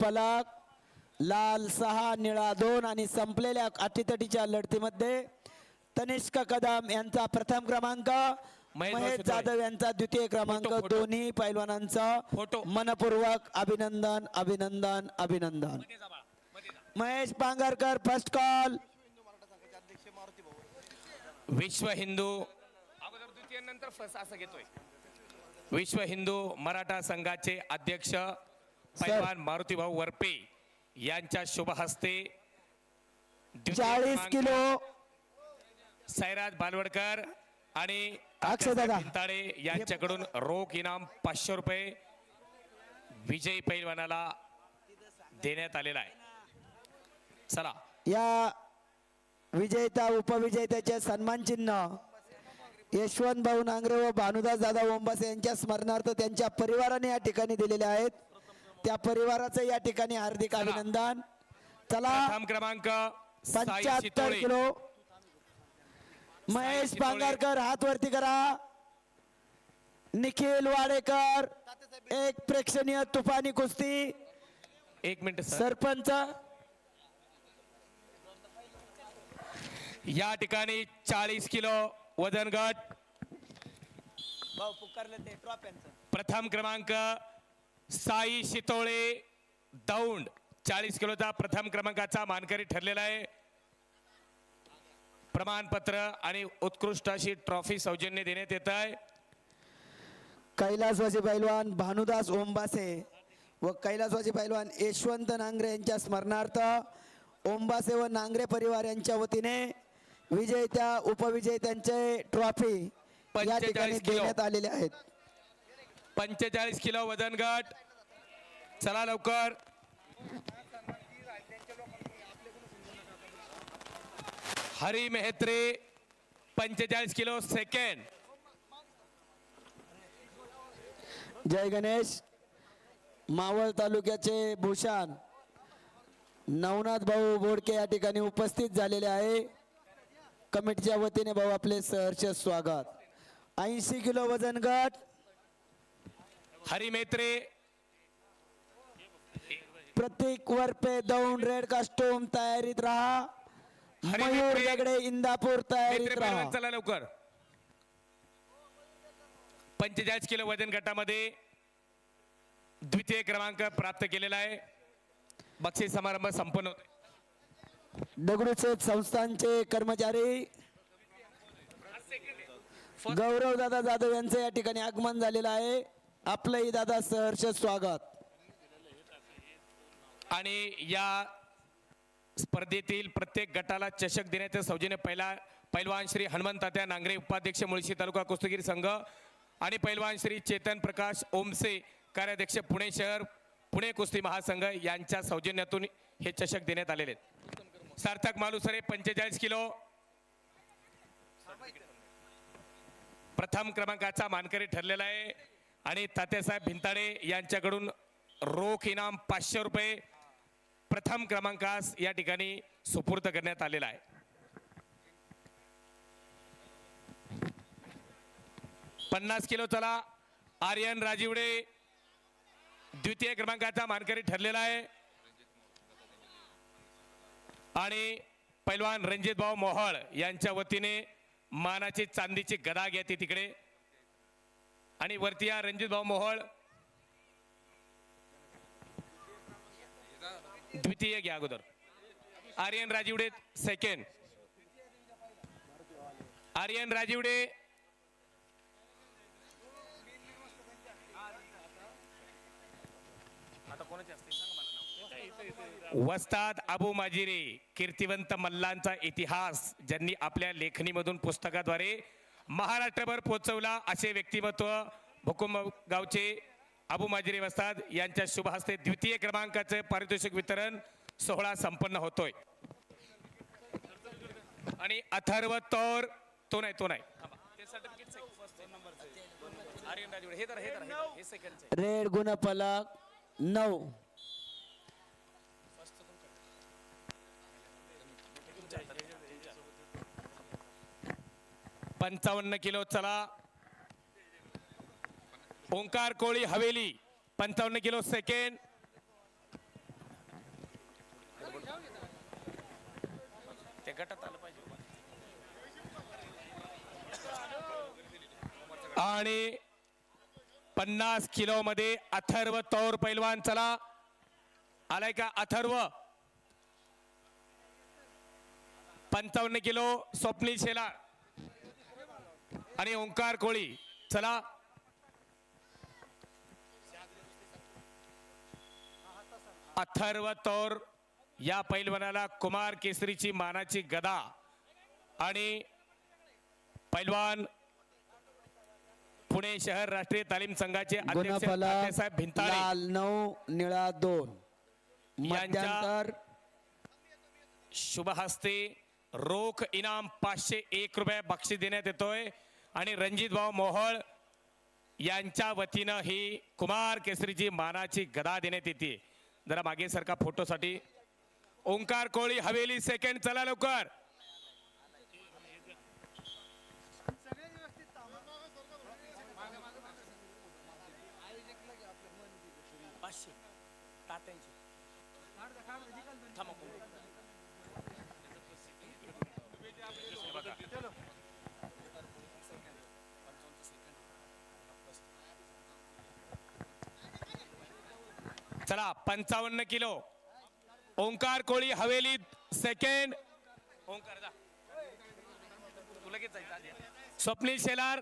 पलक लाल सहा निळा दोन आणि संपलेल्या अटीतटीच्या लढतीमध्ये तनिष्क कदम यांचा प्रथम क्रमांक महेश. जाधव यांचा द्वितीय क्रमांक. दोन्ही पैलवानांचा फोटो. मनपूर्वक अभिनंदन अभिनंदन अभिनंदन महेश पांगरकर फर्स्ट कॉल विश्व हिंदू अगोदर द्वितीय नंतर फर्स्ट असं घेतोय विश्व हिंदू मराठा संघाचे अध्यक्ष पैलवान मारुतीभाऊ वरपे यांच्या शुभ हस्ते चाळीस किलो. सैराज बालवडकर आणि. भिंताडे यांच्याकडून रोख इनाम पाचशे रुपये विजयी पैलवानाला देण्यात आलेला आहे. चला. या विजेता उपविजेत्याचे सन्मान चिन्ह यशवंत भाऊ नांगरे व भानुदास दादा ओंबासे यांच्या स्मरणार्थ त्यांच्या परिवाराने या ठिकाणी दिलेले आहेत. त्या परिवाराचं या ठिकाणी हार्दिक. अभिनंदन. चला. प्रथम क्रमांक पंच्याहत्तर. किलो. महेश. पांगारकर हात वरती करा. निखिल वाडेकर एक प्रेक्षणीय तुफानी कुस्ती. एक मिनिट सर. सरपंच. या ठिकाणी चाळीस किलो वजन गट. भाऊ पुकारले ते ट्रॉफ्यांचं प्रथम क्रमांक साई शितोळे दौंड चाळीस किलोचा प्रथम क्रमांकाचा मानकरी ठरलेला आहे. प्रमाणपत्र आणि उत्कृष्ट अशी ट्रॉफी सौजन्य देण्यात येत आहे. कैलासवासी पैलवान भानुदास ओंबासे व कैलासवासी पैलवान यशवंत नांगरे यांच्या स्मरणार्थ ओंबासे व नांगरे परिवार यांच्या वतीने विजेत्या उपविजेत्यांचे ट्रॉफी या 45 ठिकाणी. देण्यात आलेले आहेत. पंचेचाळीस किलो वजन गट. चला लवकर. हरी मेहत्रे पंचेचाळीस किलो सेकंड. जय गणेश. मावळ तालुक्याचे भूषण नवनाथ भाऊ बोडके या ठिकाणी उपस्थित झालेले आहे. कमिटीच्या वतीने भाऊ आपले सहर्ष स्वागत. ऐंशी किलो वजन गट. हरी मेहत्रे प्रत्येक वरपे दौंड रेड कास्टूम तयारीत राहा। मयूर मेत्रे. दगडे इंदापूर तयारीत मेत्रे राहा। चला लवकर। पंचेचाळीस किलो वजन गटामध्ये द्वितीय क्रमांक प्राप्त केलेला आहे. बक्षीस समारंभ संपन्न होतोय. दगडूशेठ संस्थांचे कर्मचारी गौरव दादा जाधव यांचं या ठिकाणी आगमन झालेलं आहे. आपलंही दादा सहर्ष स्वागत. आणि या स्पर्धेतील प्रत्येक गटाला चषक देण्याचे सौजन्य पहिला पैलवान श्री हनुमंतात्या नांगरे उपाध्यक्ष मुळशी तालुका कुस्तीगीर संघ आणि पैलवान श्री चेतन प्रकाश ओमसे कार्याध्यक्ष पुणे शहर पुणे कुस्ती महासंघ यांच्या सौजन्यातून हे चषक देण्यात आलेले आहेत. सार्थक मालुसरे पंचेचाळीस किलो. प्रथम क्रमांकाचा मानकरी ठरलेला आहे. आणि तात्यासाहेब भिंताडे यांच्याकडून रोख इनाम पाचशे रुपये प्रथम क्रमांकास या ठिकाणी सुपूर्द करण्यात आलेला आहे. पन्नास किलो चला आर्यन राजीवडे द्वितीय क्रमांकाचा मानकरी ठरलेला आहे. आणि पैलवान रणजित भाऊ मोहळ यांच्या वतीने मानाची चांदीची गदा घेते तिकडे. आणि वरती या रणजित भाऊ द्वितीय घ्या अगोदर. आर्यन राजीवडे सेकंड आर्यन राजीवडे. वस्ताद अबू माजिरे कीर्तिवंत मल्लांचा इतिहास ज्यांनी आपल्या लेखणीमधून पुस्तकाद्वारे महाराष्ट्रभर पोहोचवला असे व्यक्तिमत्व भुकुम गावचे अबू माजिरे वस्ताद यांच्या शुभ हस्ते द्वितीय क्रमांकाचे पारितोषिक वितरण सोहळा संपन्न होतोय. आणि अथर्व तौर तो नाही तो नाही. रेड ते नऊ. पंचावन्न किलो चला. ओंकार कोळी हवेली पंचावन्न किलो सेकेंड. ते गटात आलं पाहिजे आणि पन्नास किलो मध्ये अथर्व तौर पैलवान चला. आलाय का अथर्व? पंचावन्न किलो स्वप्नील शेलार. आणि ओंकार कोळी चला. अथर्व तौर या पैलवानाला कुमार केसरीची मानाची गदा आणि पैलवान पुणे शहर राष्ट्रीय तालीम संघाचे अध्यक्ष लाल नऊ निळा दोन. यांच्या- मध्यांतर. शुभ हस्ते रोख इनाम पाचशे एक रुपये बक्षीस देण्यात येतोय. आणि रणजितभाऊ मोहोळ यांच्या वतीनं ही कुमार केसरीची मानाची गदा देण्यात येते. जरा मागे सारखा फोटोसाठी. ओंकार कोळी हवेली सेकंड चला लवकर. चला पंचावन्न किलो. ओंकार कोळी हवेली सेकंड ओंकार जा. तू लगेच जायचं आधी. स्वप्नील शेलार.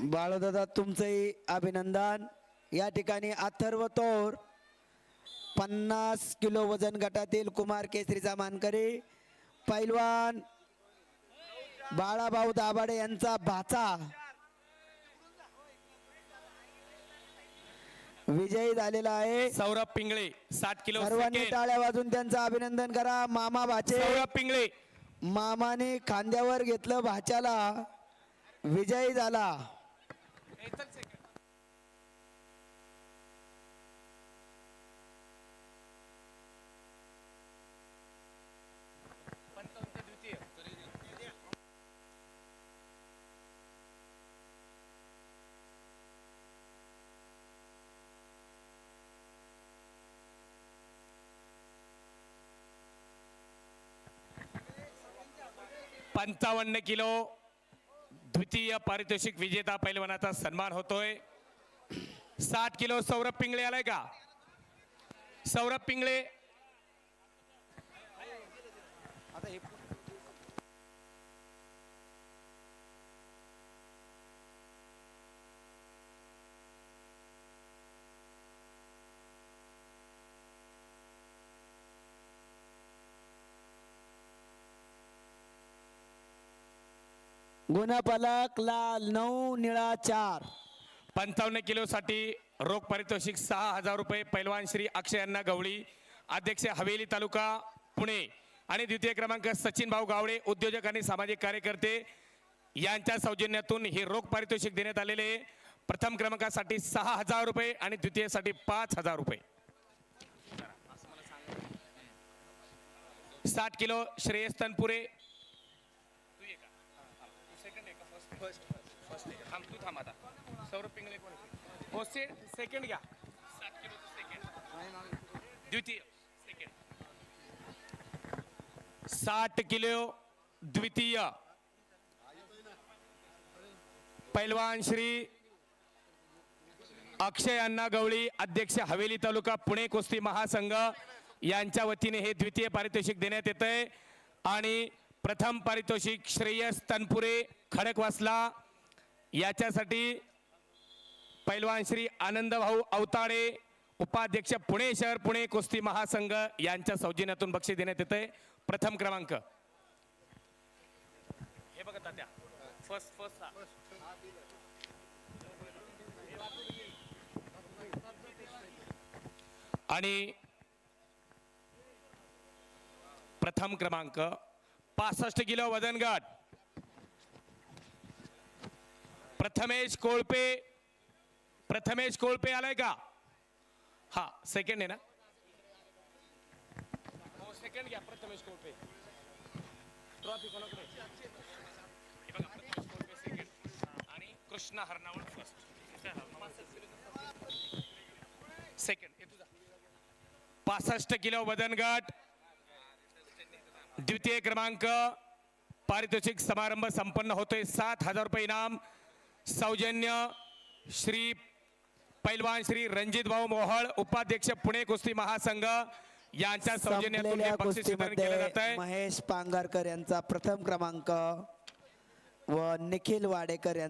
बाळदादा तुमचंही अभिनंदन. या ठिकाणी अथर्व तोर पन्नास किलो वजन गटातील कुमार केसरीचा मानकरी पैलवान बाळाभाऊ दाभाडे यांचा भाचा. विजयी झालेला आहे. सौरभ पिंगळे सात किलो सर्वांनी. टाळ्या वाजून त्यांचं अभिनंदन करा. मामा भाचे. सौरभ पिंगळे. मामाने खांद्यावर घेतलं भाच्याला. विजयी झाला. पंचावन्न किलो द्वितीय पारितोषिक विजेता पैलवानाचा सन्मान होतोय. साठ किलो सौरभ पिंगळे आलाय का? सौरभ पिंगळे. गुणफलक लाल नऊ निळा चार. पंचावन्न किलोसाठी रोख पारितोषिक सहा हजार रुपये पैलवान श्री अक्षय अण्णा गवळी अध्यक्ष हवेली तालुका पुणे. आणि द्वितीय क्रमांक सचिन भाऊ गावडे उद्योजक आणि सामाजिक कार्यकर्ते. यांच्या सौजन्यातून हे रोख पारितोषिक देण्यात आलेले प्रथम क्रमांकासाठी सहा हजार रुपये आणि द्वितीयसाठी पाच हजार रुपये. साठ किलो श्रेयस तनपुरे तू ये का? तू second फर्स्ट फर्स्ट थांब तू थांब आता. सौरभ पिंगले कोण आहे? हो से सेकंड घ्या. सात किलो सेकंड द्वितीय सेकंड साठ किलो द्वितीय. पैलवान श्री अक्षय अण्णा गवळी अध्यक्ष हवेली तालुका पुणे कुस्ती महासंघ यांच्या वतीने हे द्वितीय पारितोषिक देण्यात येत आहे आणि प्रथम पारितोषिक श्रेयस तनपुरे खडकवासला. याच्यासाठी पैलवान श्री आनंदभाऊ अवताडे उपाध्यक्ष पुणे शहर पुणे कुस्ती महासंघ यांच्या सौजन्यातून बक्षीस देण्यात येते आहे प्रथम क्रमांक. हे बघा तात्या. फर्स्ट फर्स्ट आणि प्रथम क्रमांक. पासष्ट किलो वजनगट प्रथमेश कोळपे प्रथमेश कोळपे आलाय का? हा सेकंड आहे ना? हो सेकंड घ्या प्रथमेश कोळपे. ट्रॉफी कोणाकडे? आणि कृष्णा हरणावळ फर्स्ट सेकंड पासष्ट किलो वजनगट द्वितीय क्रमांक पारितोषिक समारंभ संपन्न होतोय. सात हजार रुपये इनाम. सौजन्य श्री पैलवान श्री रणजित भाऊ मोहळ उपाध्यक्ष पुणे कुस्ती महासंघ यांच्या सौजन्यातून संपलेल्या हे बक्षीस वितरण केलं जात कुस्तीमध्ये आहे महेश पांगारकर यांचा प्रथम क्रमांक व निखिल वाडेकर यांचा